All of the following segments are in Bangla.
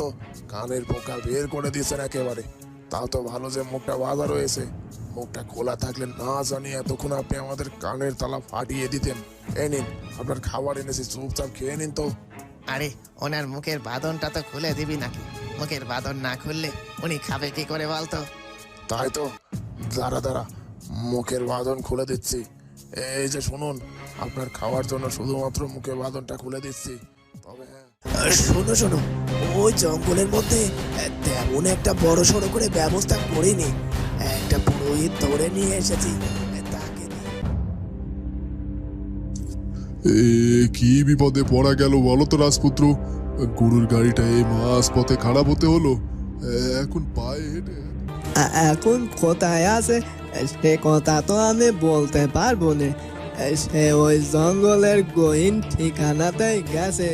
তো কানের পোকা বের করে দিয়েছেন একেবারে। তাও তো ভালো যে মুখটা বাঁধা রয়েছে। মুখটা খোলা থাকলে না জানি এতক্ষণ আপনি আমাদের কানের তালা ফাটিয়ে দিতেন। এই নিন আপনার খাবার এনেছি চুপচাপ খেয়ে নিন তো। আরে ওনার মুখের বাঁধনটা তো খুলে দিবি নাকি? মুখের বাঁধন না খুললে উনি খাবে কি করে বলতো? তাই তো। দাঁড়া দাঁড়া মুখের বাঁধন খুলে দিচ্ছি। এই যে শুনুন আপনার খাওয়ার জন্য শুধুমাত্র মুখের বাঁধনটা খুলে দিচ্ছি। তবে হ্যাঁ শোনো শোনো ওই জঙ্গলের মধ্যে তেমন একটা বড় সড়ো করে ব্যবস্থা করিনি। একটা পুরোহিত ধরে নিয়ে এসেছি তাকে কি বিপদে পড়া গেল বলো তো রাজপুত্র? গরুর গাড়িটা এই মাস পথে খারাপ হতে হলো। এখন পায়ে হেঁটে এখন কোথায় আছে? সে কথা তো আমি বলতে পারব না। সে ওই জঙ্গলের গহীন ঠিকানাতেই গেছে।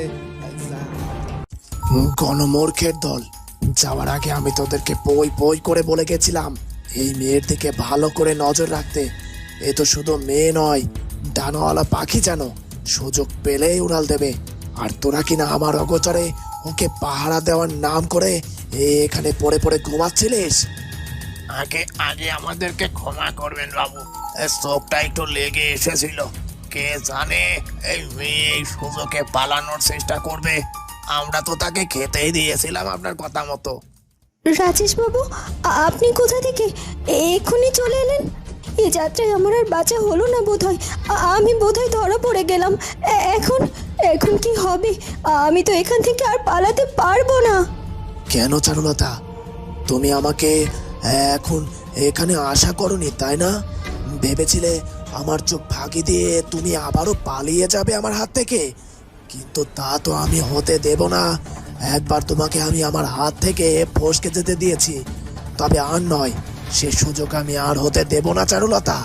গণমূর্খের দল। যাওয়ার আগে আমি তোদেরকে পই পই করে বলে গেছিলাম, এই মেয়ের দিকে ভালো করে নজর রাখতে। এ তো শুধু মেয়ে নয়, ডানাওয়ালা পাখি যেন সুযোগ পেলেই উড়াল দেবে। আর তোরা কিনা আমার অগোচরে ওকে পাহারা দেওয়ার নাম করে এখানে পড়ে পড়ে ঘুমাচ্ছিলিস? আগে আগে আমাদেরকে ক্ষমা করবেন বাবু। চোখটা একটু লেগে এসেছিল। কে জানে এই মেয়ে এই সুযোগে পালানোর চেষ্টা করবে। আমরা তো তাকে খেতেই দিয়েছিলাম আপনার কথা মতো। রাজেশ বাবু আপনি কোথা থেকে? এক্ষুনি চলে এলেন? এই যাত্রায় আমার আর বাঁচা হলো না বোধহয়। আমি বোধহয় ধরা পড়ে গেলাম। এখন এখন কি হবে? আমি তো এখান থেকে আর পালাতে পারব না। কেন চারুলতা তুমি আমাকে এখন এখানে আশা করনি তাই না? ভেবেছিলে আমার চোখ ফাঁকি দিয়ে তুমি আবারও পালিয়ে যাবে আমার হাত থেকে? কিন্তু তা তো আমি হতে দেব না। একবার তোমাকে আমি আমার হাত থেকে ফসকে যেতে দিয়েছি তবে আর নয় সে সুযোগ আমি আর হতে দেব না চারুলতা।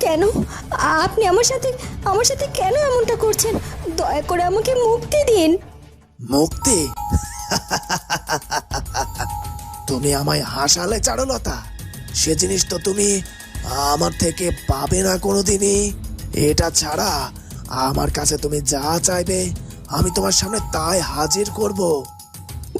কেন? আপনি আমার সাথে আমার সাথে কেন এমনটা করছেন? দয়া করে আমাকে মুক্তি দিন। মুক্তি? তুমি আমায় হাসালে চারুলতা। সে জিনিস তো তুমি আমার থেকে পাবে না কোনোদিনই। এটা ছাড়া আমার কাছে তুমি যা চাইবে আমি তোমার সামনে তাই হাজির করব।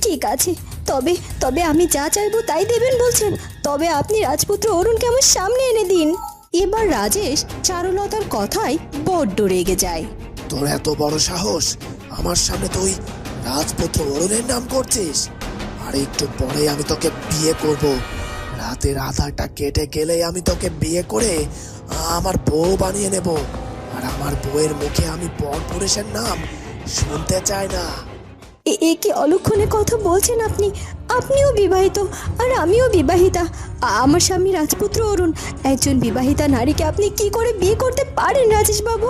ঠিক আছে তবে তবে আমি যা চাইব তাই দেবেন বলছেন। তবে আপনি রাজপুত্র অরুণকে আমার সামনে এনে দিন। এবার রাজেশ চারুলতার কথায় বড্ড রেগে যায়। তোর এত বড় সাহস আমার সামনে তুই রাজপুত্র অরুণের নাম করছিস? আর একটু পরে আমি তোকে বিয়ে করব। রাতের আধারটা কেটে গেলে আমি তোকে বিয়ে করে আমার বউ বানিয়ে নেব। আর আমার বউয়ের মুখে আমি পর পুরুষের নাম শুনতে চাই না। এ এ কি অলক্ষণে কথা বলছেন আপনি। আপনিও বিবাহিত আর আমিও বিবাহিতা। আমার স্বামী রাজপুত্র অরুণ। একজন বিবাহিতা নারীকে আপনি কি করে বিয়ে করতে পারেন রাজেশ বাবু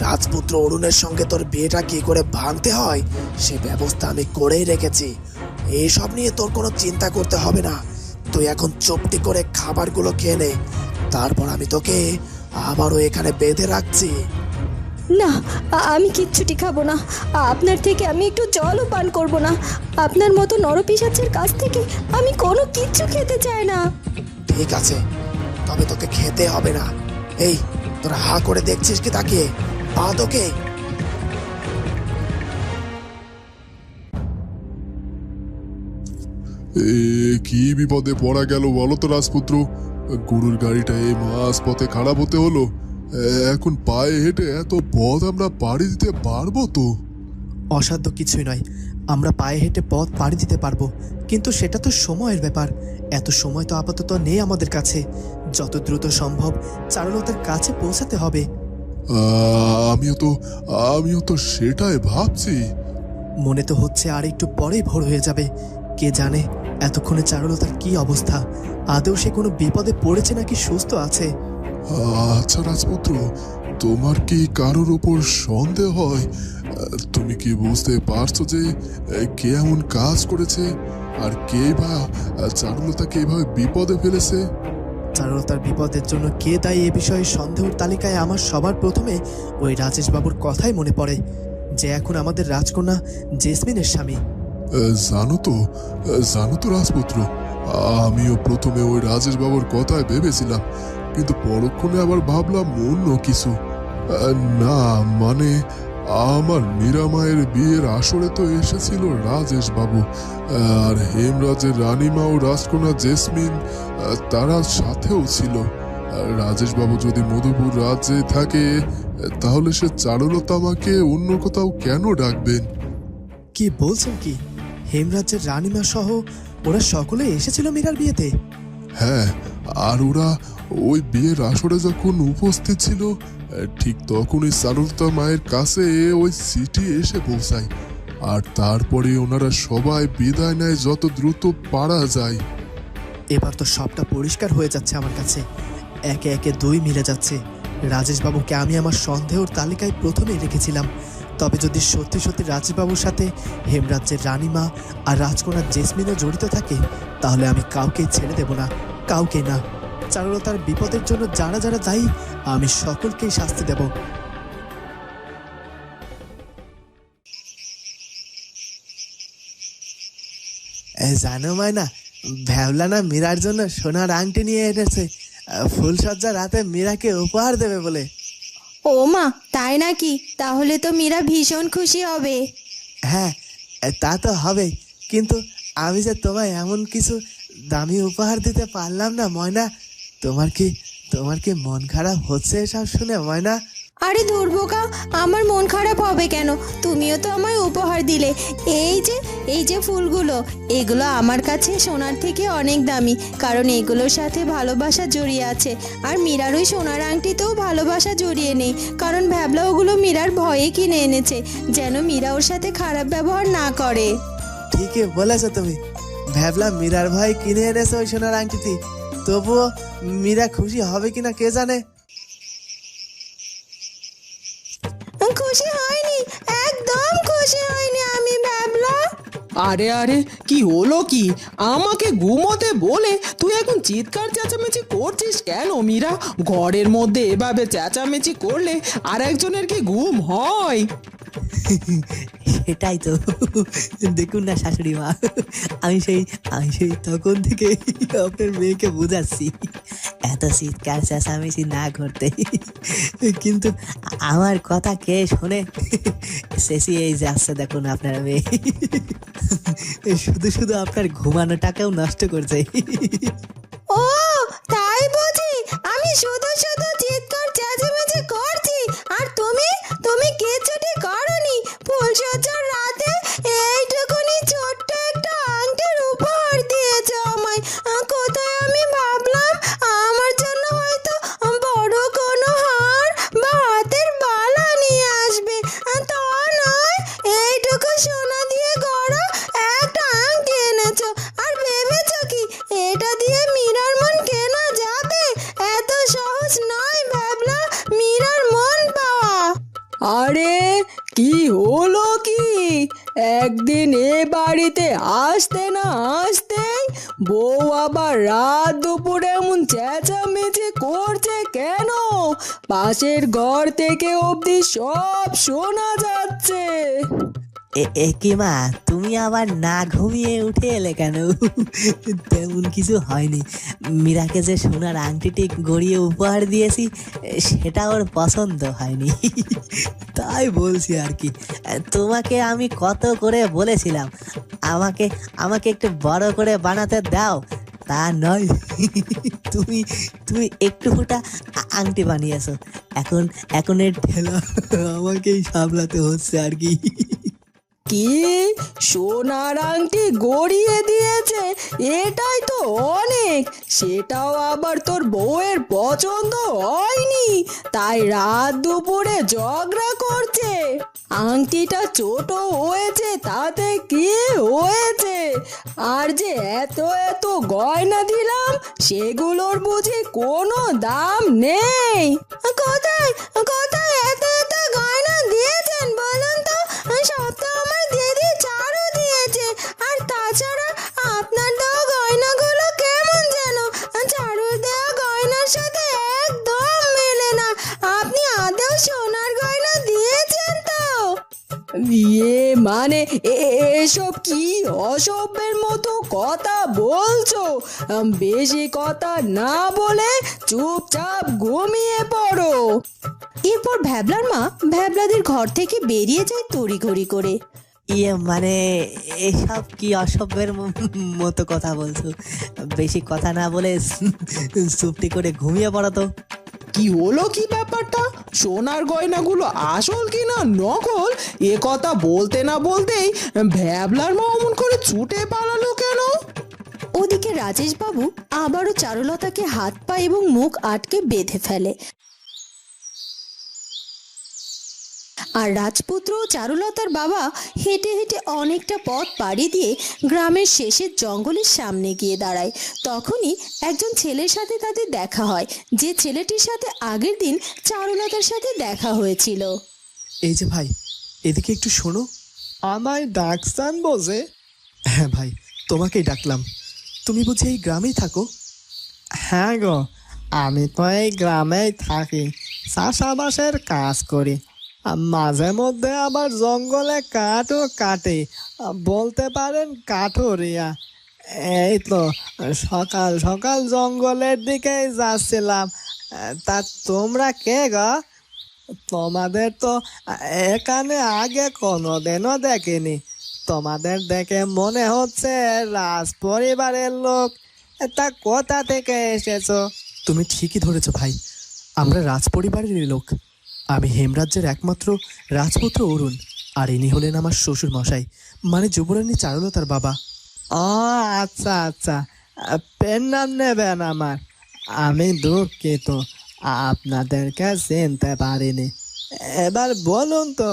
রাজপুত্র অরুণের সঙ্গে তোর বিয়েটা কি করে ভাঙতে হয় সে ব্যবস্থা আমি করেই রেখেছি। এইসব নিয়ে তোর কোনো চিন্তা করতে হবে না। তুই এখন চুপটি করে খাবারগুলো খেয়ে নে। তারপর আমি তোকে আবারও এখানে বেঁধে রাখছি। না আমি কিচ্ছুটি খাব না। আপনার থেকে আমি একটু জলও পান করব না। আপনার মতো নরপিসাচের কাছ থেকে আমি কোনো কিচ্ছু খেতে চাই না। ঠিক আছে তবে তোকে খেতে হবে না। এই তোরা হা করে দেখছিস কি তাকে পা তোকে। এ কি বিপদে পড়া গেল বলো তো রাজপুত্র। গরুর গাড়িটা এই মাস পথে খারাপ হতে হলো। এখন পায়ে হেঁটে এত পথ আমরা পাড়ি দিতে পারব তো? অসাধ্য কিছুই নয়। আমরা পায়ে হেঁটে পথ পাড়ি দিতে পারব। কিন্তু সেটা তো সময়ের ব্যাপার। এত সময় তো আপাতত নেই আমাদের কাছে। যত দ্রুত সম্ভব চারুলতার কাছে পৌঁছাতে হবে। আমিও তো আমিও তো সেটাই ভাবছি। মনে তো হচ্ছে আর একটু পরেই ভোর হয়ে যাবে। কে জানে এতক্ষণে চারুলতার কি অবস্থা? আদৌ সে কোনো বিপদে পড়েছে নাকি সুস্থ আছে? আচ্ছা রাজপুত্র তোমার কি কারোর উপর সন্দেহ হয়? তুমি কি বুঝতে পারছ যে কে এমন কাজ করেছে? আর কে বা চারুলতাকে এভাবে বিপদে ফেলেছে? চারুলতার বিপদের জন্য কে দায়ী এ বিষয়ে সন্দেহের তালিকায় আমার সবার প্রথমে ওই রাজেশ বাবুর কথাই মনে পড়ে যে এখন আমাদের রাজকন্যা জেসমিনের স্বামী। জানো তো জানো তো রাজপুত্র আমিও প্রথমে ওই রাজেশ বাবুর কথায় ভেবেছিলাম কিন্তু পরক্ষণে আবার ভাবলাম অন্য কিছু। না মানে আমার মীরামায়ের বিয়ের আসরে তো এসেছিল রাজেশ বাবু আর হেমরাজের রানীমা ও রাজকন্যা জেসমিন তারা সাথেও ছিল। রাজেশ বাবু যদি মধুপুর রাজ্যে থাকে তাহলে সে চারুলতা আমাকে অন্য কোথাও কেন ডাকবেন? কি বলছেন কি? হেমরাজ্যের রানীমা সহ ওরা সকলে এসেছিল মীরার বিয়েতে? হ্যাঁ আর ওরা ওই বিয়ের আসরে যখন উপস্থিত ছিল, ঠিক তখনই সারুলতা মায়ের কাছে ওই সিটি এসে পৌঁছায়। আর তারপরে ওনারা সবাই বিদায় নেয় যত দ্রুত পারা যায়। এবার তো সবটা পরিষ্কার হয়ে যাচ্ছে আমার কাছে। একে একে দুই মিলে যাচ্ছে। রাজেশবাবুকে আমি আমার সন্দেহর তালিকায় প্রথমেই রেখেছিলাম। তবে যদি সত্যি সত্যি রাজেশবাবুর সাথে হেমরাজ্যের রানীমা আর রাজকন্যা জেসমিনও জড়িত থাকে, তাহলে আমি কাউকেই ছেড়ে দেব না কাউকে না। চারুলতার বিপদের জন্য যারা যারা দায়ী আমি সকলকেই শাস্তি দেব। জানো মায়না ভ্যাবলা না মীরার জন্য সোনার আংটি নিয়ে এনেছে ফুলসজ্জা রাতে মীরাকে উপহার দেবে বলে। ও মা তাই নাকি? তাহলে তো মীরা ভীষণ খুশি হবে। হ্যাঁ তা তো হবে। কিন্তু আমি যে তোমায় এমন কিছু দামি উপহার দিতে পারলাম না ময়না তোমার কি তোমার কি মন খারাপ হচ্ছে এসব শুনে ময়না? আরে দুর্বোকা আমার মন খারাপ হবে কেন? তুমিও তো আমায় উপহার দিলে। এই যে এই যে ফুলগুলো এগুলো আমার কাছে সোনার থেকে অনেক দামি কারণ এগুলোর সাথে ভালোবাসা জড়িয়ে আছে। আর মীরার ওই সোনার আংটিতেও ভালোবাসা জড়িয়ে নেই কারণ ভ্যাবলা ওগুলো মীরার ভয়ে কিনে এনেছে যেন মীরা ওর সাথে খারাপ ব্যবহার না করে। ঠিকই বলেছ তুমি। ভ্যাবলা মীরার ভাই কিনে এনেছে ওই সোনার আংটিটি। তবুও মীরা খুশি হবে কিনা কে জানে? খুশি হয়নি একদম খুশি হয়নি আমি ভ্যাবলা আরে আরে কি হলো কি? আমাকে ঘুমোতে বলে তুই এখন চিৎকার চেঁচামেচি করছিস কেন মীরা? ঘরের মধ্যে এভাবে চেঁচামেচি করলে আর একজনের কি ঘুম হয়? সেটাই তো। দেখুন না শাশুড়ি মা, আমি সেই আমি সেই তখন থেকে আপনার মেয়েকে বোঝাচ্ছি। এত চিৎকার, চেঁচামেচি না করতে। কিন্তু আমার কথা কে শোনে? শেষি এই যাচ্ছে দেখুন আপনার মেয়ে। শুধু শুধু আপনার ঘুমানোটাকেও নষ্ট করছে। ও, তাই বুঝি আমি শুধু শুধু একদিন এ বাড়িতে আসতে না আসতেই বউ আবার রাত দুপুরে এমন চেঁচামেচি করছে কেন? পাশের ঘর থেকে অবধি সব শোনা যাচ্ছে। এ কি মা, তুমি আবার না ঘুমিয়ে উঠে এলে কেন? তেমন কিছু হয়নি। মীরাকে যে সোনার আংটিটি গড়িয়ে উপহার দিয়েছি, সেটা ওর পছন্দ হয়নি। তাই বলছি আর কি। তোমাকে আমি কত করে বলেছিলাম, আমাকে আমাকে একটু বড় করে বানাতে দাও। তা নয়, তুমি তুমি একটু ফোটা আংটি বানিয়েছো। এখন এখন এর ঠেলা আমাকেই সামলাতে হচ্ছে আর কি। কি সোনার আংটি গড়িয়ে দিয়েছে, এটাই তো অনেক। সেটাও আবার তোর বউয়ের পছন্দ হয়নি। তাই রাত দুপুরে ঝগড়া করছে। আংটিটা ছোট হয়েছে, তাতে কি হয়েছে? আর যে এত এত গয়না দিলাম, সেগুলোর বুঝি কোনো দাম নেই। কোথায়? বেশি কথা না বলে চুপচাপ ঘুমিয়ে পড়ো। এরপর ভ্যাবলার মা ভ্যাবলাদের ঘর থেকে বেরিয়ে যায় তড়িঘড়ি করে। ইয়ে মানে এসব কি অসভ্যের মতো কথা বলছো? বেশি কথা না বলে চুপটি করে ঘুমিয়ে পড়ো তো। কি হলো কি ব্যাপারটা? সোনার গয়নাগুলো আসল কি না নকল? এ কথা বলতে না বলতেই ভ্যাবলার মা অমন করে ছুটে পালালো কেন? ওদিকে রাজেশবাবু আবারও চারুলতাকে হাত, পা এবং মুখ আটকে বেঁধে ফেলে। আর রাজপুত্র ও চারুলতার বাবা হেঁটে হেঁটে অনেকটা পথ পাড়ি দিয়ে গ্রামের শেষের জঙ্গলের সামনে গিয়ে দাঁড়ায়। তখনই একজন ছেলের সাথে তাদের দেখা হয়, যে ছেলেটির সাথে আগের দিন চারুলতার সাথে দেখা হয়েছিল। এই যে ভাই, এদিকে একটু শোনো। আমায় ডাকসান বোঝে হ্যাঁ ভাই, তোমাকেই ডাকলাম। তুমি বুঝি এই গ্রামেই থাকো? হ্যাঁ গো, আমি তো এই গ্রামেই থাকি, চাষাবাসের কাজ করি মাঝে মধ্যে আবার জঙ্গলে কাঠও কাটে, বলতে পারেন কাঠরিয়া। এই তো, সকাল সকাল জঙ্গলের দিকে যাচ্ছিলাম। তা তোমরা কে গো? তোমাদের তো এখানে আগে কোনোদিনও দেখিনি। তোমাদের দেখে মনে হচ্ছে রাজ পরিবারের লোক তা কোথা থেকে এসেছ? তুমি ঠিকই ধরেছ ভাই আমরা রাজ পরিবারেরই লোক। আমি হেমরাজ্যের একমাত্র রাজপুত্র অরুণ আর ইনি হলেন আমার শ্বশুর মশাই মানে যুবরানী চারুলতার বাবা। ও আচ্ছা আচ্ছা পেন নাম নেবেন আমার। আমি দুঃখিত আপনাদেরকে চিনতে পারিনি। এবার বলুন তো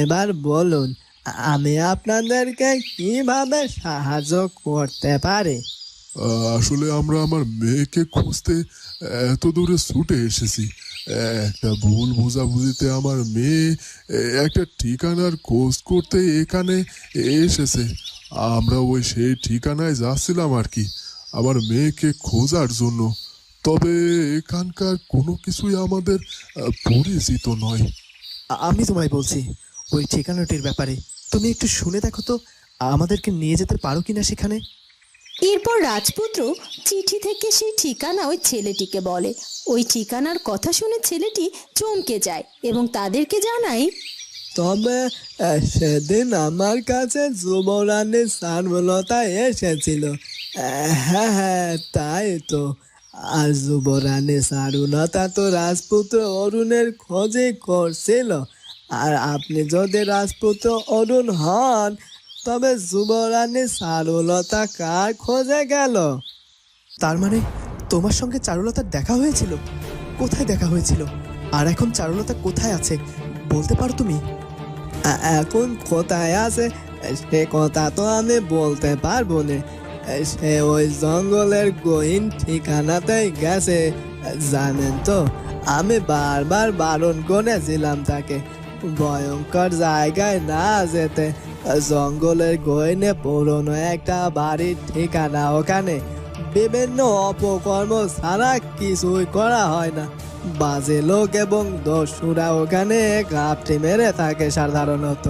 এবার বলুন আমি আপনাদেরকে কীভাবে সাহায্য করতে পারি? আসলে আমরা আমার মেয়েকে খুঁজতে এত দূরে ছুটে এসেছি। একটা ভুল বোঝাবুঝিতে আমার মেয়ে একটা ঠিকানার খোঁজ করতে এখানে এসেছে। আমরা ওই সেই ঠিকানায় যাচ্ছিলাম আর কি আমার মেয়েকে খোঁজার জন্য। তবে এখানকার কোনো কিছুই আমাদের পরিচিত নয়। আমি তোমায় বলছি ওই ঠিকানাটির ব্যাপারে। তুমি একটু শুনে দেখো তো আমাদেরকে নিয়ে যেতে পারো কিনা সেখানে? এরপর রাজপুত্র চিঠি থেকে সেই ঠিকানা ওই ছেলেটিকে বলে। ওই ঠিকানার কথা শুনে ছেলেটি চমকে যায় এবং তাদেরকে জানায় তবে সেদিন আমার কাছে যুবরানী সারবলতা এসেছিল। হ্যাঁ হ্যাঁ তাই তো। আর যুবরানী সারুলতা তো রাজপুত্র অরুণের খোঁজে করছিল। আর আপনি যদি রাজপুত্র অরুণ হন, তবে যুবরানী চারুলতা কার খোঁজে গেল? তার মানে তোমার সঙ্গে চারুলতার দেখা হয়েছিল? কোথায় দেখা হয়েছিল? আর এখন চারুলতা কোথায় আছে, বলতে পারো তুমি? এখন কোথায় আছে, সে কথা তো আমি বলতে পারব না। সে ওই জঙ্গলের গহীন ঠিকানাতেই গেছে, জানেন তো? আমি বারবার বারণ করেছিলাম তাকে। ভয়ঙ্কর জায়গায় না যেতে, জঙ্গলের গহীনে পুরনো একটা বাড়ির ঠিকানা ওখানে। বিভিন্ন অপকর্ম ছাড়া কিছুই করা হয় না। বাজে লোক এবং দস্যুরা ওখানে ঘাপটি মেরে থাকে সাধারণত।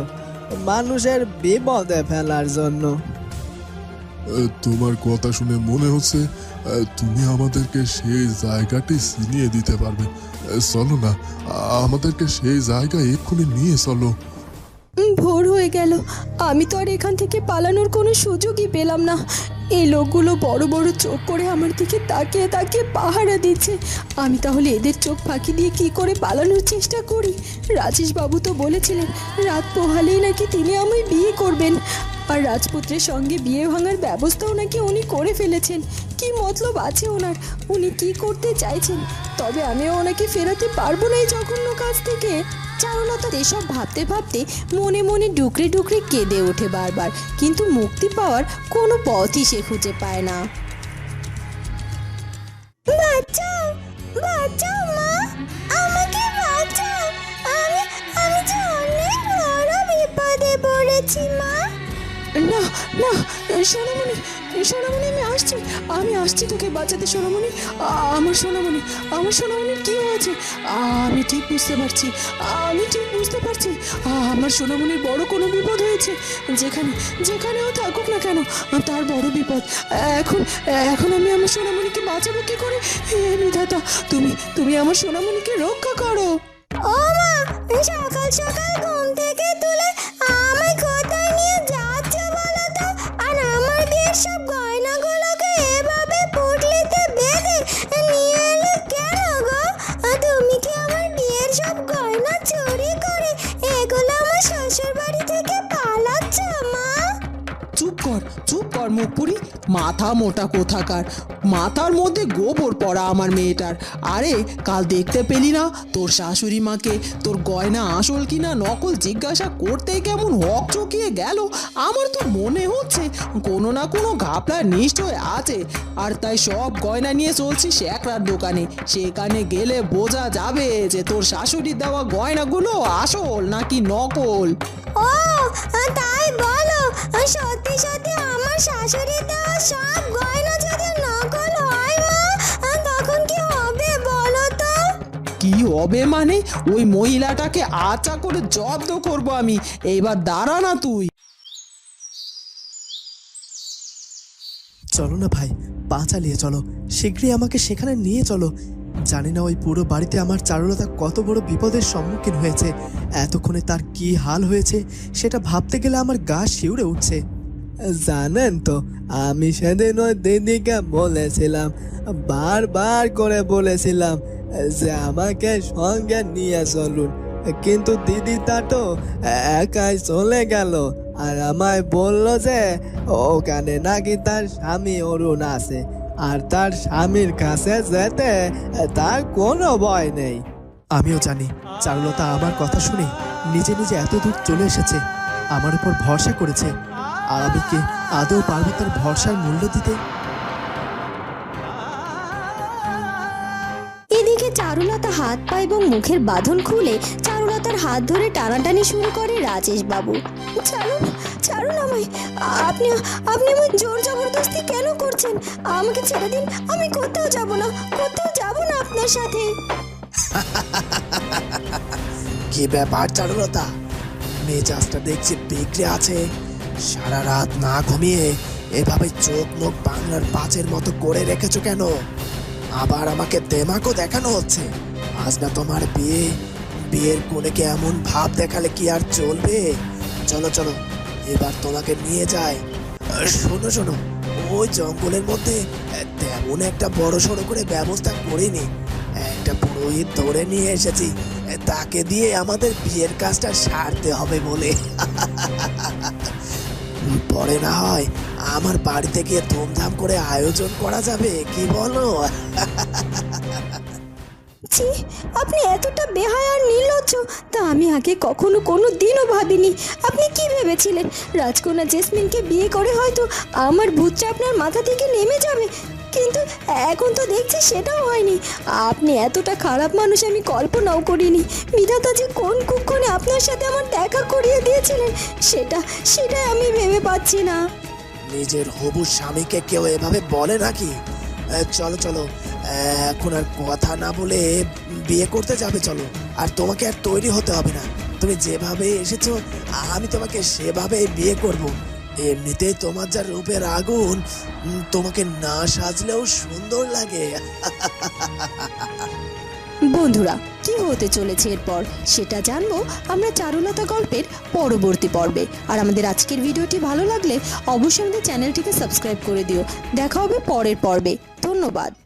মানুষের বিপদে ফেলার জন্য। তোমার কথা শুনে মনে হচ্ছে তুমি আমাদেরকে সেই জায়গাটি চিনিয়ে দিতে পারবে। চলো না, আমাদেরকে সেই জায়গায় এক্ষুনি নিয়ে চলো। ভোর হয়ে গেল। আমি তো আর এখান থেকে পালানোর কোনো সুযোগই পেলাম না। এই লোকগুলো বড় বড় চোখ করে আমার দিকে তাকিয়ে তাকিয়ে পাহারা দিচ্ছে। আমি তাহলে এদের চোখ ফাঁকি দিয়ে কি করে পালানোর চেষ্টা করি? রাজেশ বাবু তো বলেছিলেন, রাত পোহালেই নাকি তিনি আমায় বিয়ে করবেন। আর রাজপুত্রের সঙ্গে বিয়ে ভাঙার ব্যবস্থাও নাকি উনি করে ফেলেছেন? কি মতলব আছে ওনার? উনি কি করতে চাইছেন? তবে আমিও ওনাকে ফেরাতে পারব না এই জঘন্য কাজ থেকে। চারুলতা এসব ভাবতে ভাবতে মনে মনে ডুকরে ডুকরে কেঁদে ওঠে বারবার। কিন্তু মুক্তি পাওয়ার কোনো পথই সে খুঁজে পায় না। না, সোনামণি সোনামণি, আমি আসছি। আমি আসছি তোকে বাঁচাতে, সোনামণি। আমার সোনামণি, আমার সোনামণির কি হয়েছে? আমি ঠিক বুঝতে পারছি, আমি ঠিক বুঝতে পারছি। আমার সোনামণির বড় কোনো বিপদ হয়েছে। যেখানে যেখানেও থাকুক না কেন, তার বড় বিপদ। এখন এখন আমি আমার সোনামণিকে বাঁচাবো কি করে? হে বিধাতা, তুমি তুমি আমার সোনামণিকে রক্ষা করো। ও মা সকাল সকাল চুপ কর মুখপুরি মাথা মোটা কোথাকার? মাথার মধ্যে গোবর পড়া আমার মেয়েটার। আরে, কাল দেখতে পেলি না? তোর শাশুড়ি মাকে তোর গয়না আসল কিনা নকল জিজ্ঞাসা করতেই কেমন হক চকিয়ে গেল। আমার তো মনে হচ্ছে কোনো না কোনো ঘাপলা নিশ্চয় আছে। আর তাই সব গয়না নিয়ে চলছি শ্যাকরার দোকানে। সেখানে গেলে বোঝা যাবে যে তোর শাশুড়ির দেওয়া গয়নাগুলো আসল নাকি নকল। ও, তাই বলো। সত্যি সত্যি আমার শাশুড়ি দেওয়া সব গয়না যদি নকল হয় মা তখন কি হবে বলো তো? কি হবে মানে? ওই মহিলাটাকে আচা করে জব্দ করব আমি। এইবার দাঁড়া না তুই। চলো না ভাই পা চালিয়ে চলো। শীঘ্রই আমাকে সেখানে নিয়ে চলো। জানি না ওই পুরো বাড়িতে আমার চারুলতা কত বড় বিপদের সম্মুখীন হয়েছে। এতক্ষণে তার কি হাল হয়েছে সেটা ভাবতে গেলে আমার গা শিউরে উঠছে। জানেন তো আমি সেদিন ওই দিদিকে বলেছিলাম, বারবার করে বলেছিলাম যে আমাকে সঙ্গে নিয়ে চলুন। কিন্তু দিদি তা তো একাই চলে গেল আর আমায় বলল যে ওখানে নাকি তার স্বামী অরুণ আছে আর তার স্বামীর কাছে যেতে তার কোনো ভয় নেই। আমিও জানি, চারুলতা আমার কথা শুনে নিজে নিজে এত দূর চলে এসেছে, আমার উপর ভরসা করেছে। আর আমি কি আদৌ পারব তার ভরসার মূল্য দিতে? এদিকে চারুলতা হাত পা এবং মুখের বাঁধন খুলে চারুলতার হাত ধরে টানাটানি শুরু করে রাজেশ বাবু ছাড়ুন ছাড়ুন আমায় আপনি আপনি আমার জোর জবরদস্তি কেন করছেন? আমাকে ছেড়ে দিন আমি কোথাও যাব না কোথাও যাব না আপনার সাথে। কি ব্যাপার চারুলতা? মেজাজটা দেখছি বিগড়ে আছে। সারা রাত না ঘুমিয়ে এভাবে চোখ মুখ বাংলার পাঁচের মতো করে রেখেছো কেন? আবার আমাকে দেমাকও দেখানো হচ্ছে। আজ না তোমার বিয়ে? বিয়ের কোণেকে এমন ভাব দেখালে কি আর চলবে? চলো চলো এবার তোমাকে নিয়ে আহ, শোনো শোনো ওই জঙ্গলের মধ্যে তেমন একটা বড় সড়ো করে ব্যবস্থা করিনি। একটা পুরোহিত ধরে নিয়ে এসেছি তাকে দিয়ে আমাদের বিয়ের কাজটা সারতে হবে বলে। পরে না হয়। আমার বাড়িতে গিয়ে ধুমধাম করে আয়োজন করা যাবে, কি বলো? ছি, আপনি এতটা বেহায় আর নির্লজ্জ, তা আমি আগে কখনো কোনো দিনও ভাবিনি। আপনি কি ভেবেছিলেন? রাজকন্যা জেসমিনকে বিয়ে করে হয়তো আমার ভূতটা আপনার মাথা থেকে নেমে যাবে। কিন্তু এখন তো দেখছি সেটাও হয়নি। আপনি এতটা খারাপ মানুষ আমি কল্পনাও করিনি। বিধাতা যে কোন কুক্ষণে আপনার সাথে আমার দেখা করিয়ে দিয়েছিলেন, সেটা, সেটাই আমি ভেবে পাচ্ছি না। নিজের হবু স্বামীকে কেউ এভাবে বলে নাকি? চলো চলো। এখন আর কথা না বলে বিয়ে করতে যাবে, চলো। আর তোমাকে আর তৈরি হতে হবে না। তুমি যেভাবে এসেছ, আমি তোমাকে সেভাবে বিয়ে করব। এমনিতেই তোমার যা রূপের আগুন তোমাকে না সাজলেও সুন্দর লাগে। বন্ধুরা, কি হতে চলেছে এরপর? সেটা জানব আমরা চারুলতা গল্পের পরবর্তী পর্বে। আর আমাদের আজকের ভিডিওটি ভালো লাগলে অবশ্যই আমাদের চ্যানেলটিকে সাবস্ক্রাইব করে দিও। দেখা হবে পরের পর্বে। ধন্যবাদ।